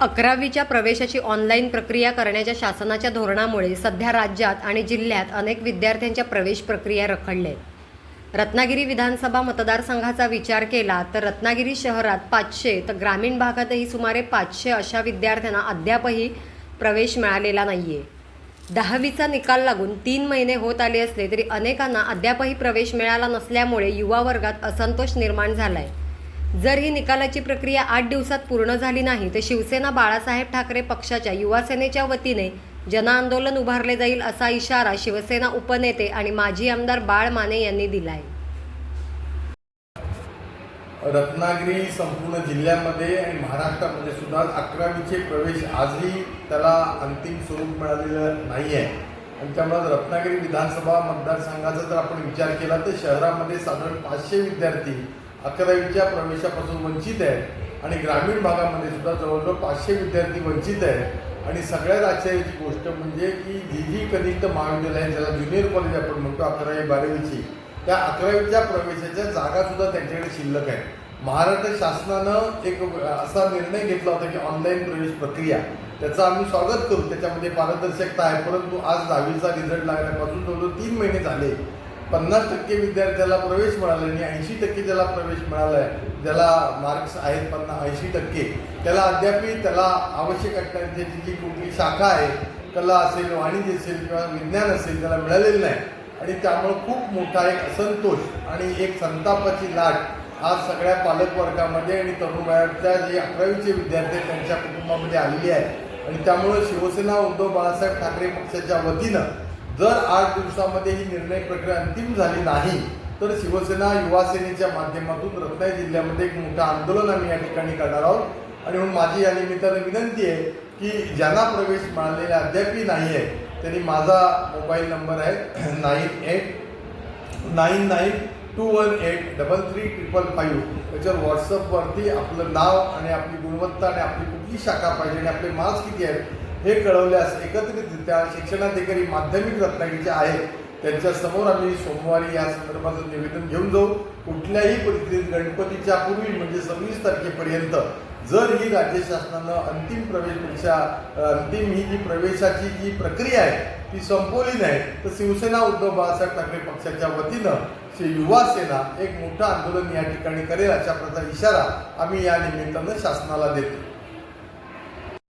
अकरावीच्या प्रवेशाची ऑनलाईन प्रक्रिया करण्याच्या शासनाच्या धोरणामुळे सध्या राज्यात आणि जिल्ह्यात अनेक विद्यार्थ्यांच्या प्रवेश प्रक्रिया रखडल्या आहेत. रत्नागिरी विधानसभा मतदारसंघाचा विचार केला तर रत्नागिरी शहरात पाचशे तर ग्रामीण भागातही सुमारे पाचशे अशा विद्यार्थ्यांना अद्यापही प्रवेश मिळालेला नाही आहे दहावीचा निकाल लागून तीन महिने होत आले असले तरी अनेकांना अद्यापही प्रवेश मिळाला नसल्यामुळे युवा वर्गात असंतोष निर्माण झाला आहे जर ही निकालाची प्रक्रिया आठ दिवसात पूर्ण झाली नाही तर शिवसेना बाळासाहेब ठाकरे पक्षाच्या युवासेनेच्या वतीने जनआंदोलन उभारले जाईल असा इशारा शिवसेना उपनेते आणि माजी आमदार बाळ माने यांनी दिला आहे रत्नागिरी संपूर्ण जिल्ह्यामध्ये आणि महाराष्ट्रामध्ये सुद्धा अकरावीचे प्रवेश आजही त्याला अंतिम स्वरूप मिळालेलं नाही आहे आणि त्यामुळे रत्नागिरी विधानसभा मतदारसंघाचा जर आपण विचार केला तर शहरामध्ये साधारण पाचशे विद्यार्थी अकरावीच्या प्रवेशापासून वंचित आहेत आणि ग्रामीण भागामध्ये सुद्धा जवळजवळ पाचशे विद्यार्थी वंचित आहेत. आणि सगळ्यात आश्चर्याची गोष्ट म्हणजे की जी जी कनिष्ठ महाविद्यालय ज्याला ज्युनियर कॉलेज आपण म्हणतो अकरावी बारावीची त्या अकरावीच्या प्रवेशाच्या जागासुद्धा त्यांच्याकडे शिल्लक आहेत. महाराष्ट्र शासनानं एक असा निर्णय घेतला होता की ऑनलाईन प्रवेश प्रक्रिया. त्याचं आम्ही स्वागत करू. त्याच्यामध्ये पारदर्शकता आहे. परंतु आज दहावीचा रिझल्ट लागल्यापासून जवळजवळ तीन महिने झाले. पन्नास टक्के विद्यार्थ्याला प्रवेश मिळाला आणि ऐंशी टक्के ज्याला प्रवेश मिळाला आहे ज्याला मार्क्स आहेत पन्नास ऐंशी टक्के त्याला अद्यापही त्याला आवश्यक असणारी त्याची जी कुठली शाखा आहे कला असेल वाणिज्य असेल किंवा विज्ञान असेल त्याला मिळालेलं नाही. आणि त्यामुळं खूप मोठा एक असंतोष आणि एक संतापाची लाट आज सगळ्या पालकवर्गामध्ये आणि तरुण वयाच्या जे अकरावीचे विद्यार्थी त्यांच्या कुटुंबामध्ये आलेली आहे आणि त्यामुळं शिवसेना उद्धव बाळासाहेब ठाकरे पक्षाच्या वतीनं जर आठ दिवसामध्ये ही निर्णय प्रक्रिया अंतिम झाली नाही तर शिवसेना युवासेनेच्या माध्यमातून रत्नागिरी जिल्ह्यामध्ये एक मोठं आंदोलन आम्ही या ठिकाणी करणार आहोत. आणि म्हणून माझी या निमित्तानं विनंती आहे की ज्यांना प्रवेश मिळालेला अद्यापही नाही आहे त्यांनी माझा मोबाईल नंबर आहे nine eight nine nine two one eight double three triple five. त्याच्यावर व्हॉट्सअपवरती आपलं नाव आणि आपली गुणवत्ता आणि आपली कुठली शाखा पाहिजे आणि आपले मार्क्स किती आहेत हे कळवल्यास एकत्रितरित्या शिक्षणाधिकारी माध्यमिक रत्नागिरीचे आहेत. त्यांच्यासमोर आम्ही सोमवारी या संदर्भाचं निवेदन घेऊन जाऊ. कुठल्याही परिस्थितीत गणपतीच्या पूर्वी म्हणजे सव्वीस तारखेपर्यंत जर ही राज्य शासनानं अंतिम प्रवेश परीक्षा अंतिम ही जी प्रवेशाची जी प्रक्रिया आहे ती संपवली नाही तर शिवसेना उद्धव बाळासाहेब ठाकरे पक्षाच्या वतीनं श्री युवा सेना एक मोठं आंदोलन या ठिकाणी करेल अशा प्रकारचा इशारा आम्ही या निमित्तानं शासनाला देतो.